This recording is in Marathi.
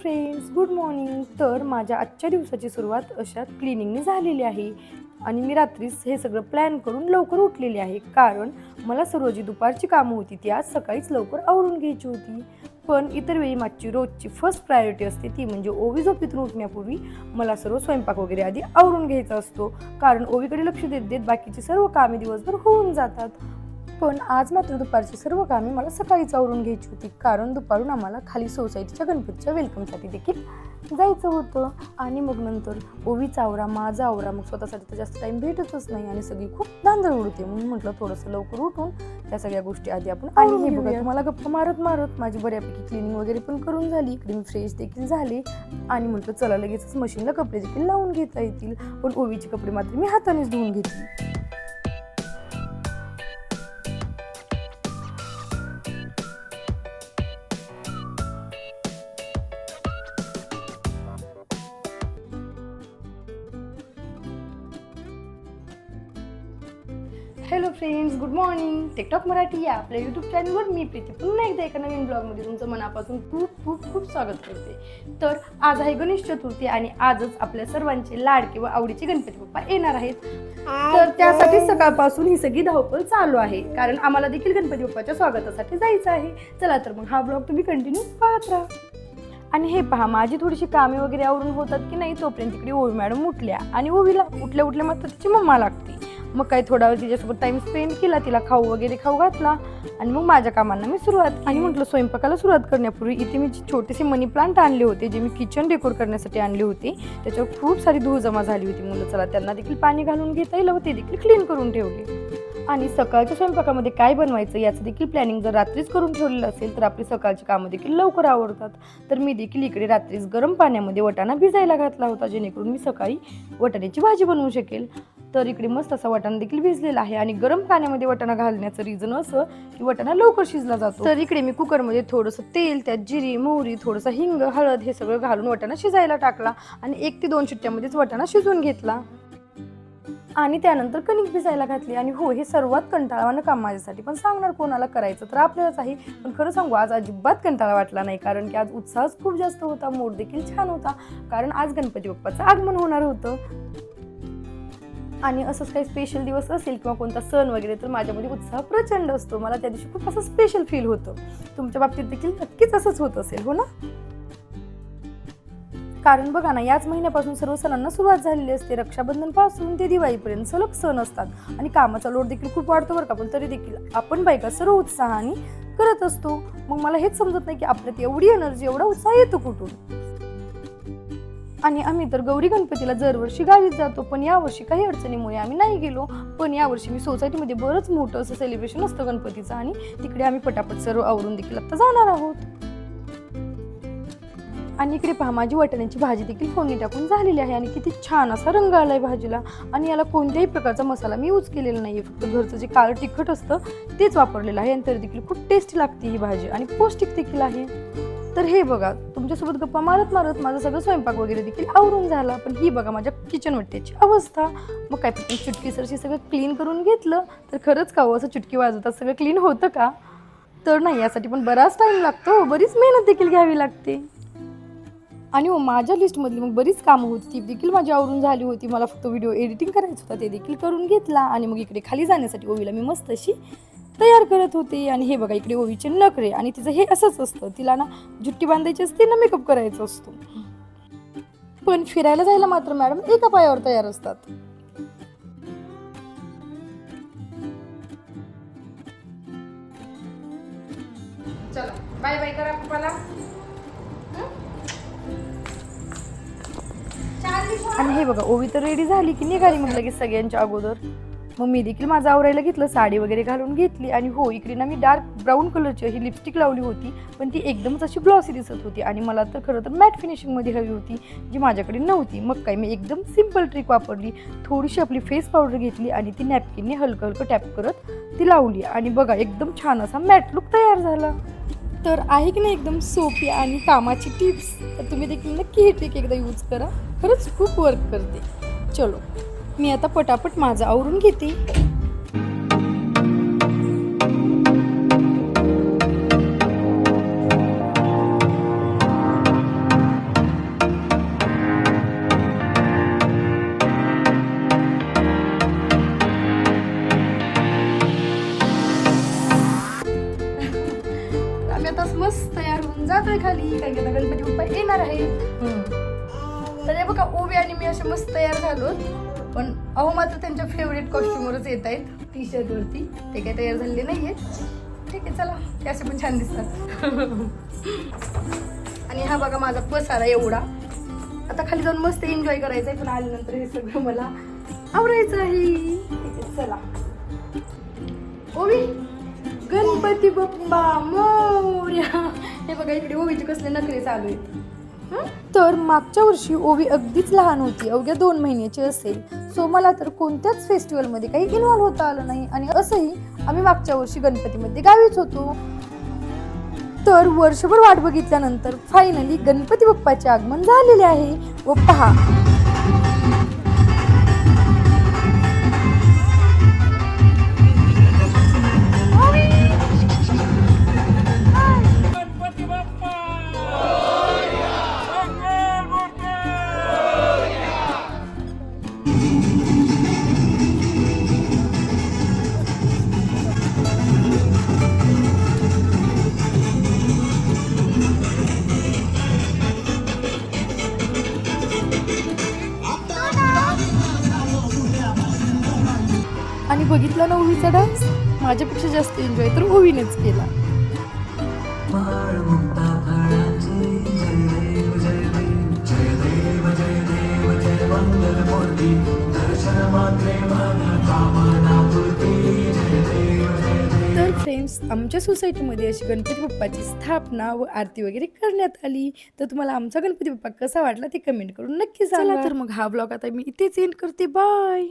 फ्रेंड्स गुड मॉर्निंग तर माझ्या आजच्या दिवसाची सुरुवात अशा क्लिनिंगने झालेली आहे. आणि मी रात्रीच हे सगळं प्लॅन करून लवकर उठलेली आहे. कारण मला सर्व जी दुपारची कामं होती ती आज सकाळीच लवकर आवरून घ्यायची होती. पण इतर वेळी माझी रोजची फर्स्ट प्रायोरिटी असते ती म्हणजे ओवी झोपेतून उठण्यापूर्वी मला सर्व स्वयंपाक वगैरे आधी आवरून घ्यायचा असतो. कारण ओवीकडे लक्ष देत देत बाकीची सर्व कामे दिवसभर होऊन जातात. पण आज मात्र दुपारची सर्व कामे मला सकाळीच आवरून घ्यायची होती. कारण दुपारून आम्हाला खाली सोसायटीच्या गणपतीच्या वेलकमसाठी देखील जायचं होतं. आणि मग नंतर ओवीचा आवरा माझा आवरा मग स्वतःसाठी तर जास्त टाईम भेटतच नाही आणि सगळी खूप धांदळ उडते. म्हणून म्हटलं थोडंसं लवकर उठून त्या सगळ्या गोष्टी आधी आपण आणि हे बघा तुम्हाला गप्पा मारत मारत माझी बऱ्यापैकी क्लिनिंग वगैरे पण करून झाली. इकडे मी फ्रेश देखील झाले. आणि म्हटलं चला लगेचच मशीनला कपडे देखील लावून घेता येतील. पण ओवीचे कपडे मात्र मी हातानेच धुवून घेतली. Hello friends good morning TikTok Marathi या आपल्या यूट्यूब चॅनलवर मी प्रीती. पुन्हा एकदा एका नवीन ब्लॉगमध्ये तुमचं मनापासून खूप खूप खूप स्वागत करते. तर आज आहे गणेश चतुर्थी आणि आजच आपल्या सर्वांचे लाडके व आवडीचे गणपती बाप्पा येणार आहेत. तर त्यासाठी सकाळपासून ही सगळी धावपळ चालू आहे. कारण आम्हाला देखील गणपती बाप्पाच्या स्वागतासाठी जायचं आहे. चला तर मग हा ब्लॉग तुम्ही कंटिन्यू पाहत राहा. आणि हे पहा माझी थोडीशी कामे वगैरे आवरून होतात की नाही तोपर्यंत तिकडे ओवी मॅडम उठल्या. आणि ओवीला उठल्या उठल्या मात्र तिची मम्मा लागते. मग काही थोडा वेळ तिच्यासोबत टाइम स्पेंड केला तिला खाऊ वगैरे खाऊ घातला आणि मग माझ्या कामांना मी सुरुवात. आणि म्हटलं स्वयंपाकाला सुरुवात करण्यापूर्वी इथे मी जे छोटेसे मनी प्लांट आणले होते जे मी किचन डेकोर करण्यासाठी आणले होते त्याच्यावर खूप सारी धूळ जमा झाली होती मुलं. चला त्यांना देखील पाणी घालून घेता येईल व ते देखील क्लीन करून ठेवले. आणि सकाळच्या स्वयंपाकामध्ये काय बनवायचं याचं देखील प्लॅनिंग जर रात्रीच करून ठेवलेलं असेल तर आपली सकाळची कामं देखील लवकर आवडतात. तर मी देखील इकडे रात्रीच गरम पाण्यामध्ये वटाणा भिजायला घातला होता जेणेकरून मी सकाळी वटाण्याची भाजी बनवू शकेल. तर इकडे मस्त असा वटाणा देखील भिजलेला आहे. आणि गरम पाण्यामध्ये वटाणा घालण्याचं रिझन असं की वटाणा लवकर शिजला जातो. तर इकडे मी कुकरमध्ये थोडंसं तेल त्यात जिरी मोहरी थोडंसं हिंग हळद हे सगळं घालून वटाणा शिजायला टाकला आणि एक ते दोन शिट्ट्यामध्येच वटाणा शिजवून घेतला. आणि त्यानंतर कणिक भिजायला घातली. आणि हो हे सर्वात कंटाळवानं काम माझ्यासाठी. पण सांगणार कोणाला करायचं तर आपल्यालाच आहे. पण खरं सांगू आज अजिबात कंटाळा वाटला नाही. कारण की आज उत्साहच खूप जास्त होता. मूड देखील छान होता. कारण आज गणपती बाप्पाचं आगमन होणार होतं. आणि असंच काही स्पेशल दिवस असेल किंवा कोणता सण वगैरे तर माझ्यामध्ये उत्साह प्रचंड असतो. मला त्या दिवशी खूप असं स्पेशल फील होतं. तुमच्या बाबतीत देखील नक्कीच असंच होत असेल हो ना? कारण बघा ना याच महिन्यापासून सर्व सणांना सुरुवात झालेली असते. रक्षाबंधनपासून ते दिवाळीपर्यंत सलग सण असतात. आणि कामाचा लोड देखील खूप वाढतो बरं का पण तरी देखील आपण बायका सर्व उत्साहाने करत असतो. मग मला हेच समजत नाही की आपल्यात एवढी एनर्जी एवढा उत्साह येतो कुठून? आणि आम्ही तर गौरी गणपतीला दरवर्षी गावीच जातो पण यावर्षी काही अडचणीमुळे आम्ही नाही गेलो. पण यावर्षी मी सोसायटीमध्ये बरंच मोठं असं सेलिब्रेशन असतं गणपतीचं आणि तिकडे आम्ही पटापट सर्व आवरून देखील आत्ता जाणार आहोत. आणि इकडे पहा माझी वाटाण्याची भाजी देखील फोडणी टाकून झालेली आहे आणि किती छान असा रंग आला आहे भाजीला. आणि याला कोणत्याही प्रकारचा मसाला मी यूज केलेला नाही आहे फक्त घरचं जे काळं तिखट असतं तेच वापरलेलं आहे आणि तरी देखील खूप टेस्टी लागते ही भाजी आणि पौष्टिक देखील आहे. तर हे बघा तुमच्यासोबत गप्पा मारत मारत माझं सगळं स्वयंपाक वगैरे देखील आवरून झाला. पण ही बघा माझ्या किचन वाट्याची अवस्था. मग काय पण चुटकी सरशी सगळं क्लीन करून घेतलं. तर खरंच का हो असं चुटकी वाजवतात सगळं क्लीन होतं का? तर नाही यासाठी पण बराच टाईम लागतो. बरीच मेहनत देखील घ्यावी लागते. आणि हो माझ्या लिस्टमधली मग बरीच कामं होती. ती देखील माझी आवरून झाली होती. मला फक्त व्हिडिओ एडिटिंग करायचं होता. ते देखील करून घेतला. आणि मग इकडे खाली जाण्यासाठी ओवीला मी मस्त अशी तयार करत होते. आणि हे बघा इकडे ओवीचे नखरे आणि तिचं हे असंच असतं. तिला ना जुट्टी बांधायची असते ना मेकअप करायचा असतो. पण फिरायला जायला मात्र मॅडम एका पायावर तयार असतात. चला बाय बाय करा पप्पाला. आणि हे बघा ओवी तर रेडी झाली की निघाली म्हटलं की सगळ्यांच्या अगोदर. मग मी देखील माझं आवरायला घेतलं साडी वगैरे घालून घेतली आणि हो इकडे ना मी डार्क ब्राऊन कलरची ही लिपस्टिक लावली होती पण ती एकदमच अशी ग्लॉसी दिसत होती आणि मला तर खरं तर मॅट फिनिशिंगमध्ये हवी होती जी माझ्याकडे नव्हती. मग काय मी एकदम सिंपल ट्रिक वापरली थोडीशी आपली फेस पावडर घेतली आणि ती नॅपकिनने हलकं हलकं टॅप करत ती लावली आणि बघा एकदम छान असा मॅट लुक तयार झाला. तर आहे की नाही एकदम सोपी आणि कामाची टिप्स तर तुम्ही देखील नक्की ही ट्रिक एकदा यूज करा. खरंच खूप वर्क करते. चलो. मी आता पटापट माझं आवरून घेते. मस्त तयार होऊन खाली. गणपती बाप्पा येणार आहे तर हे बघा उभे आणि मी असे मस्त तयार झालो पण अहो मात्र त्यांच्या फेवरेट कॉस्ट्युमवरच येत आहेत. टी शर्ट वरती. ते काही तयार झालेले आहेत ठीक आहे चला. ते असे पण छान दिसतात. आणि हा बघा माझा पसारा एवढा. आता खाली जाऊन मस्त एन्जॉय करायचं आहे पण आल्यानंतर हे सगळं मला आवडायचं आहे चला. ओवी गणपती बाप्पा मोर्या. हे बघा इकडे ओवीचे कसले नखरे चालू आहेत. तर मागच्या वर्षी ओवी अगदीच लहान होती अवघ्या दोन महिन्याची असेल. सो मला तर कोणत्याच फेस्टिवलमध्ये काही इन्व्हॉल्व्ह होता आलं नाही आणि असंही आम्ही मागच्या वर्षी गणपतीमध्ये गावीच होतो. तर वर्षभर वाट बघितल्यानंतर फायनली गणपती बाप्पाचे आगमन झालेले आहे. व पहा. ओवीचा डान्स माझ्यापेक्षा जास्त एन्जॉय तर ओवीनेच केला. तर फ्रेंड्स आमच्या सोसायटीमध्ये अशी गणपती बाप्पाची स्थापना व आरती वगैरे करण्यात आली. तर तुम्हाला आमचा गणपती बाप्पा कसा वाटला ते कमेंट करून नक्की सांगा. तर मग हा ब्लॉग आता मी इथेच एंड करते. बाय